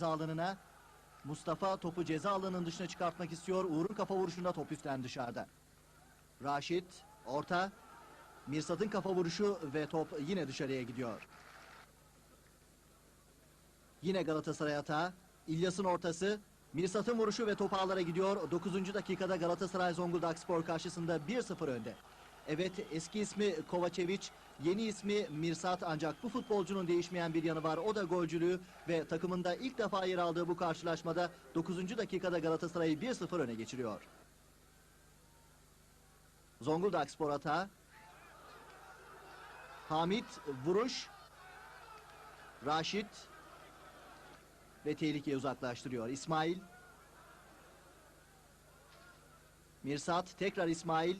ceza alanına. Mustafa topu ceza alanının dışına çıkartmak istiyor. Uğur'un kafa vuruşunda top üstten dışarıda. Raşit orta. Mirsat'ın kafa vuruşu ve top yine dışarıya gidiyor. Yine Galatasaray atağı. İlyas'ın ortası. Mirsat'ın vuruşu ve top ağlara gidiyor. 9. dakikada Galatasaray Zonguldak Spor karşısında 1-0 önde. Evet eski ismi Kovacevic, yeni ismi Mirsat ancak bu futbolcunun değişmeyen bir yanı var. O da golcülüğü ve takımında ilk defa yer aldığı bu karşılaşmada 9. dakikada Galatasaray'ı 1-0 öne geçiriyor. Zonguldak Spor atağı. Hamit vuruş. Raşit ve tehlikeyi uzaklaştırıyor. İsmail. Mirsat tekrar İsmail.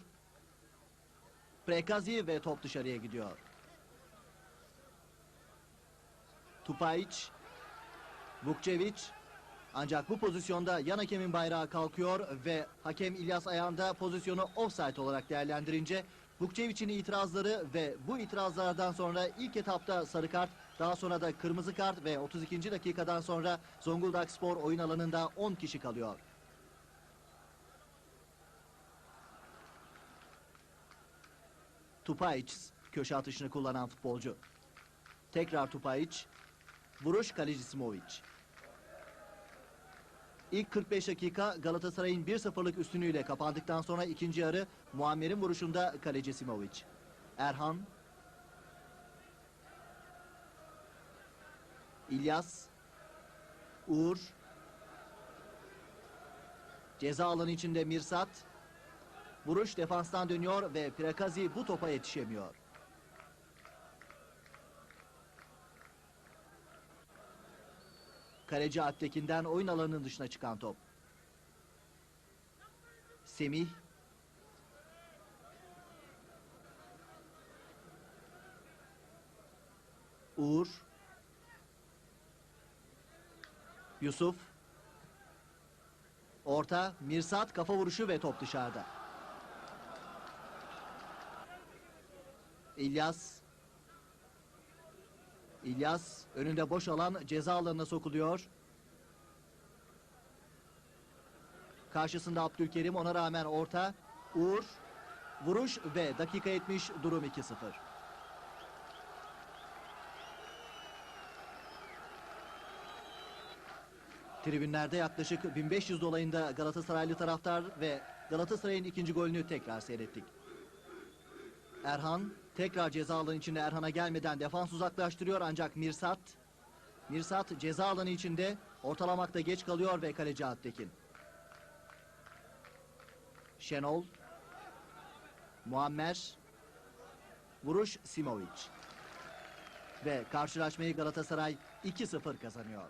Prekazi ve top dışarıya gidiyor. Tupayiç. Vukcevic. Ancak bu pozisyonda yan hakemin bayrağı kalkıyor ve hakem İlyas Ayağında pozisyonu offside olarak değerlendirince Vukcevic'in itirazları ve bu itirazlardan sonra ilk etapta sarı kart, daha sonra da kırmızı kart ve 32. dakikadan sonra Zonguldak Spor oyun alanında 10 kişi kalıyor. Tupayic köşe atışını kullanan futbolcu. Tekrar Tupayic. Vuruş kaleci Simovic. İlk 45 dakika Galatasaray'ın 1-0'lık üstünlüğüyle kapandıktan sonra ikinci yarı Muammer'in vuruşunda kaleci Simovic. Erhan. İlyas. Uğur. Ceza alanı içinde Mirsat. Vuruş defanstan dönüyor ve Prekazi bu topa yetişemiyor. Kaleci Alptekin'den oyun alanının dışına çıkan top. Semih. Uğur. Yusuf. Orta, Mirsat kafa vuruşu ve top dışarıda. İlyas. İlyas önünde boş alan ceza alanına sokuluyor. Karşısında Abdülkerim ona rağmen orta. Uğur. Vuruş ve dakika 70 durum 2-0. Tribünlerde yaklaşık 1500 dolayında Galatasaraylı taraftar ve Galatasaray'ın ikinci golünü tekrar seyrettik. Erhan tekrar ceza alanı içinde Erhan'a gelmeden defans uzaklaştırıyor ancak Mirsat Mirsat ceza alanı içinde ortalamakta geç kalıyor ve kaleci Alptekin. Şenol Muammer Vuruş Simovic ve karşılaşmayı Galatasaray 2-0 kazanıyor.